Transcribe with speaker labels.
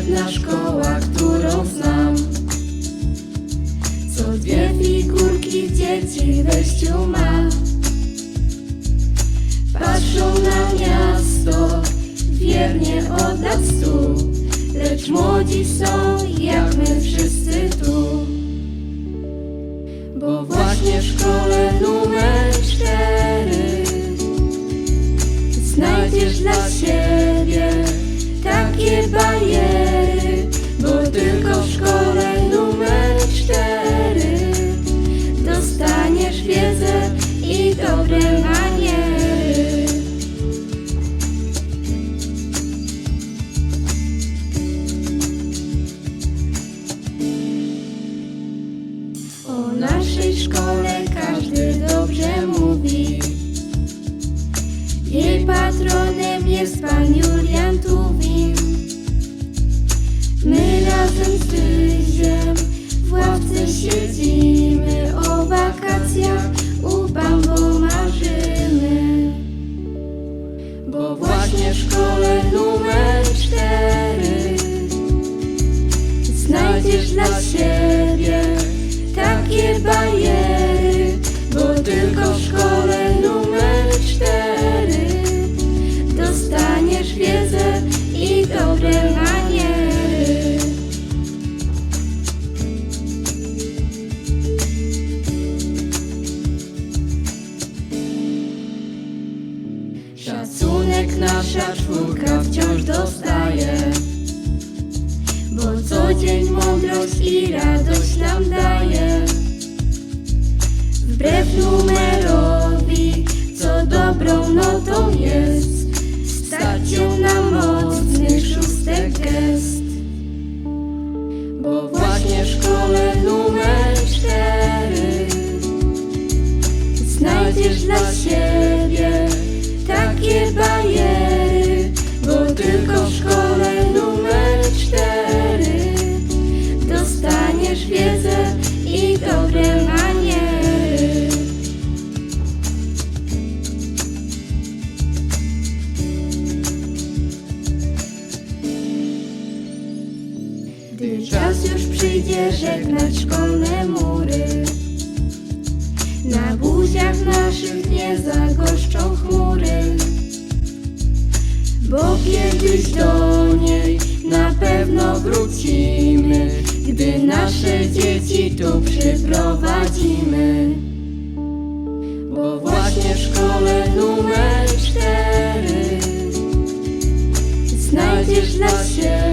Speaker 1: jedna szkoła, którą znam. Co dwie figurki dzieci wejściu ma. Patrzą na miasto, wiernie od lat stu, lecz młodzi są jak my wszyscy tu. Bo właśnie szkoła. Wiedzę i dobre maniery. O naszej szkole każdy dobrze mówi. Jej patronem jest pan Julian Tuwim. My razem z Tyziem w ławce właśnie szkole numer cztery. Znajdziesz dla siebie Szacunek nasza czwórka wciąż dostaje. Bo co dzień mądrość i radość nam daje Wbrew numerowi, co dobrą notą jest Stać się na mocny szóstek gest Bo właśnie w szkole numer cztery Znajdziesz dla siebie Gdy czas już przyjdzie żegnać szkolne mury Na buziach naszych nie zagoszczą chmury. Bo kiedyś do niej na pewno wrócimy Gdy nasze dzieci tu przyprowadzimy. Bo właśnie w szkole numer cztery Znajdziesz dla siebie